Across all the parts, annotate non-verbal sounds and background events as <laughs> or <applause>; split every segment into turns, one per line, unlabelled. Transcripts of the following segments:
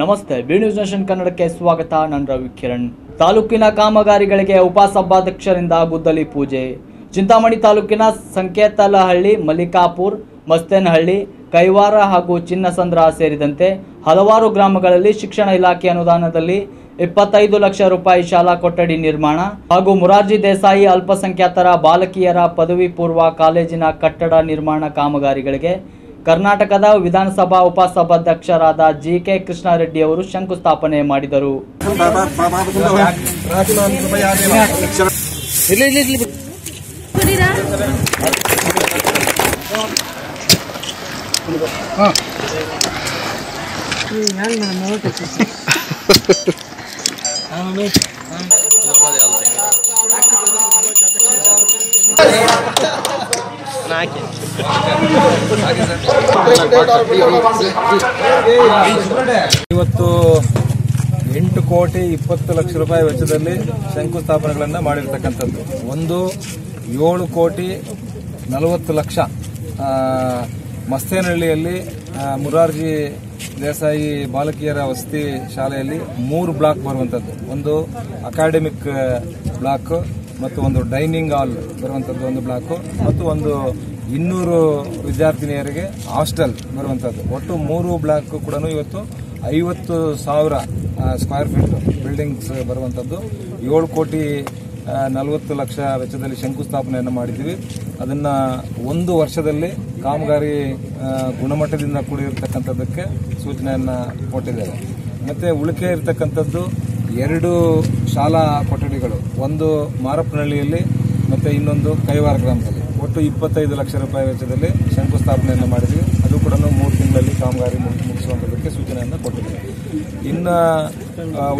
ನಮಸ್ತೆ B news nation ಕನ್ನಡಕ್ಕೆ ಸ್ವಾಗತ. ನಾನು ರವಿ ಕಿರಣ್. ತಾಲೂಕಿನ ಕಾಮಗಾರಿಗಳಿಗೆ ಉಪಸಭಾಧ್ಯಕ್ಷರಿಂದ ಗುದ್ದಲಿ ಪೂಜೆ. ಚಿಂತಾಮಣಿ ತಾಲೂಕಿನ ಸಂಕೇತಲಹಳ್ಳಿ, ಮಲ್ಲಿಕಾಪುರ್, ಮಸ್ತೇನಹಳ್ಳಿ, ಕೈವಾರ ಹಾಗೂ ಚಿನ್ನಸಂದ್ರ ಸೇರಿದಂತೆ ಹಲವಾರು ಗ್ರಾಮಗಳಲ್ಲಿ ಶಿಕ್ಷಣ ಇಲಾಖೆ ಅನುದಾನದಲ್ಲಿ ಇಪ್ಪತ್ತೈದು ಲಕ್ಷ ರೂಪಾಯಿ ಶಾಲಾ ಕೊಠಡಿ ನಿರ್ಮಾಣ ಹಾಗೂ ಮುರಾರ್ಜಿ ದೇಸಾಯಿ ಅಲ್ಪಸಂಖ್ಯಾತರ ಬಾಲಕಿಯರ ಪದವಿ ಪೂರ್ವ ಕಾಲೇಜಿನ ಕಟ್ಟಡ ನಿರ್ಮಾಣ ಕಾಮಗಾರಿಗಳಿಗೆ ಕರ್ನಾಟಕದ ವಿಧಾನಸಭಾ ಉಪಸಭಾಧ್ಯಕ್ಷರಾದ ಜಿ ಕೆ ಕೃಷ್ಣಾರೆಡ್ಡಿ ಅವರು ಶಂಕುಸ್ಥಾಪನೆ ಮಾಡಿದರು. <laughs>
ಇವತ್ತು ಎಂಟು ಕೋಟಿ ಇಪ್ಪತ್ತು ಲಕ್ಷ ರೂಪಾಯಿ ವೆಚ್ಚದಲ್ಲಿ ಶಂಕುಸ್ಥಾಪನೆಗಳನ್ನು ಮಾಡಿರ್ತಕ್ಕಂಥದ್ದು. ಒಂದು ಏಳು ಕೋಟಿ ನಲವತ್ತು ಲಕ್ಷ ಮಸ್ತೇನಹಳ್ಳಿಯಲ್ಲಿ ಮುರಾರ್ಜಿ ದೇಸಾಯಿ ಬಾಲಕಿಯರ ವಸತಿ ಶಾಲೆಯಲ್ಲಿ ಮೂರು ಬ್ಲಾಕ್ ಬರುವಂಥದ್ದು. ಒಂದು ಅಕಾಡೆಮಿಕ್ ಬ್ಲಾಕ್ ಮತ್ತು ಒಂದು ಡೈನಿಂಗ್ ಹಾಲ್ ಬರುವಂಥದ್ದು ಒಂದು ಬ್ಲಾಕು ಮತ್ತು ಒಂದು ಇನ್ನೂರು ವಿದ್ಯಾರ್ಥಿನಿಯರಿಗೆ ಹಾಸ್ಟೆಲ್ ಬರುವಂಥದ್ದು ಒಟ್ಟು ಮೂರು ಬ್ಲಾಕ್ ಕೂಡ ಇವತ್ತು ಐವತ್ತು ಸಾವಿರ ಸ್ಕ್ವೇರ್ ಫೀಟ್ ಬಿಲ್ಡಿಂಗ್ಸ್ ಬರುವಂಥದ್ದು ಏಳು ಕೋಟಿ ನಲವತ್ತು ಲಕ್ಷ ವೆಚ್ಚದಲ್ಲಿ ಶಂಕುಸ್ಥಾಪನೆಯನ್ನು ಮಾಡಿದ್ದೀವಿ. ಅದನ್ನು ಒಂದು ವರ್ಷದಲ್ಲಿ ಕಾಮಗಾರಿ ಗುಣಮಟ್ಟದಿಂದ ಕೂಡಿರ್ತಕ್ಕಂಥದ್ದಕ್ಕೆ ಸೂಚನೆಯನ್ನು ಕೊಟ್ಟಿದ್ದೇವೆ. ಮತ್ತು ಉಳಿಕೆ ಇರತಕ್ಕಂಥದ್ದು ಎರಡು ಶಾಲಾ ಕೊಠಡಿಗಳು. ಒಂದು ಮಾರಪ್ಪನಹಳ್ಳಿಯಲ್ಲಿ, ಮತ್ತು ಇನ್ನೊಂದು ಕೈವಾರ ಗ್ರಾಮದಲ್ಲಿ. ಒಟ್ಟು ಇಪ್ಪತ್ತೈದು ಲಕ್ಷ ರೂಪಾಯಿ ವೆಚ್ಚದಲ್ಲಿ ಶಂಕುಸ್ಥಾಪನೆಯನ್ನು ಮಾಡಿದ್ವಿ. ಅದು ಕೂಡ ಮೂರು ತಿಂಗಳಲ್ಲಿ ಕಾಮಗಾರಿ ಮುಗಿಸುವಂಥದಕ್ಕೆ ಸೂಚನೆಯನ್ನು ಕೊಟ್ಟಿದ್ದೀವಿ. ಇನ್ನು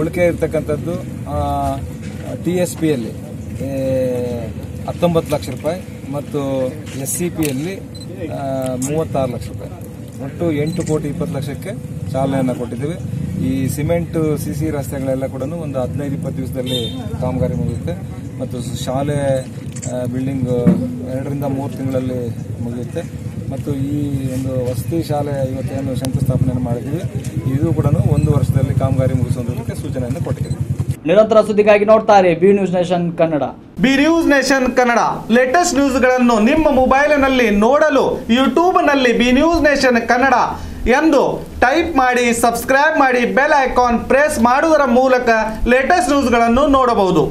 ಉಳಿಕೆ ಇರ್ತಕ್ಕಂಥದ್ದು ಟಿ ಎಸ್ ಪಿಯಲ್ಲಿ ಹತ್ತೊಂಬತ್ತು ಲಕ್ಷ ರೂಪಾಯಿ ಮತ್ತು ಎಸ್ ಸಿ ಪಿಯಲ್ಲಿ ಮೂವತ್ತಾರು ಲಕ್ಷ ರೂಪಾಯಿ. ಒಟ್ಟು ಎಂಟು ಕೋಟಿ ಇಪ್ಪತ್ತು ಲಕ್ಷಕ್ಕೆ ಚಾಲನೆಯನ್ನು ಕೊಟ್ಟಿದ್ದೀವಿ. ಈ ಸಿಮೆಂಟ್, ಸಿ ಸಿ ರಸ್ತೆಗಳೆಲ್ಲ ಕೂಡ ಒಂದು ಹದಿನೈದು, ಇಪ್ಪತ್ತು ದಿವಸದಲ್ಲಿ ಕಾಮಗಾರಿ ಮುಗಿಯುತ್ತೆ. ಮತ್ತು ಶಾಲೆ ಬಿಲ್ಡಿಂಗ್ ಎರಡರಿಂದ ಮೂರು ತಿಂಗಳಲ್ಲಿ ಮುಗಿಯುತ್ತೆ. ಮತ್ತು ಈ ಒಂದು ವಸತಿ ಶಾಲೆ ಇವತ್ತೇನು ಶಂಕುಸ್ಥಾಪನೆಯನ್ನು ಮಾಡಿದ್ದೀವಿ. ಇದು ಕೂಡ ಒಂದು ವರ್ಷದಲ್ಲಿ ಕಾಮಗಾರಿ ಮುಗಿಸುವುದಕ್ಕೆ ಸೂಚನೆಯನ್ನು ಕೊಟ್ಟಿದ್ದೀವಿ.
ನಿರಂತರ ಸುದ್ದಿಗಾಗಿ ನೋಡ್ತಾರೆ B news nation Kannada.
B news nation Kannada. Latest ನ್ಯೂಸ್ಗಳನ್ನು ನಿಮ್ಮ ಮೊಬೈಲಿನಲ್ಲಿ ನೋಡಲು ಯೂಟ್ಯೂಬ್ನಲ್ಲಿ ಬಿ ನ್ಯೂಸ್ ನೇಷನ್ ಕನ್ನಡ ಎಂದು ಟೈಪ್ ಮಾಡಿ ಸಬ್ಸ್ಕ್ರೈಬ್ ಮಾಡಿ ಬೆಲ್ ಐಕಾನ್ ಪ್ರೆಸ್ ಮಾಡುವುದರ ಮೂಲಕ ಲೇಟೆಸ್ಟ್ ನ್ಯೂಸ್ಗಳನ್ನು ನೋಡಬಹುದು.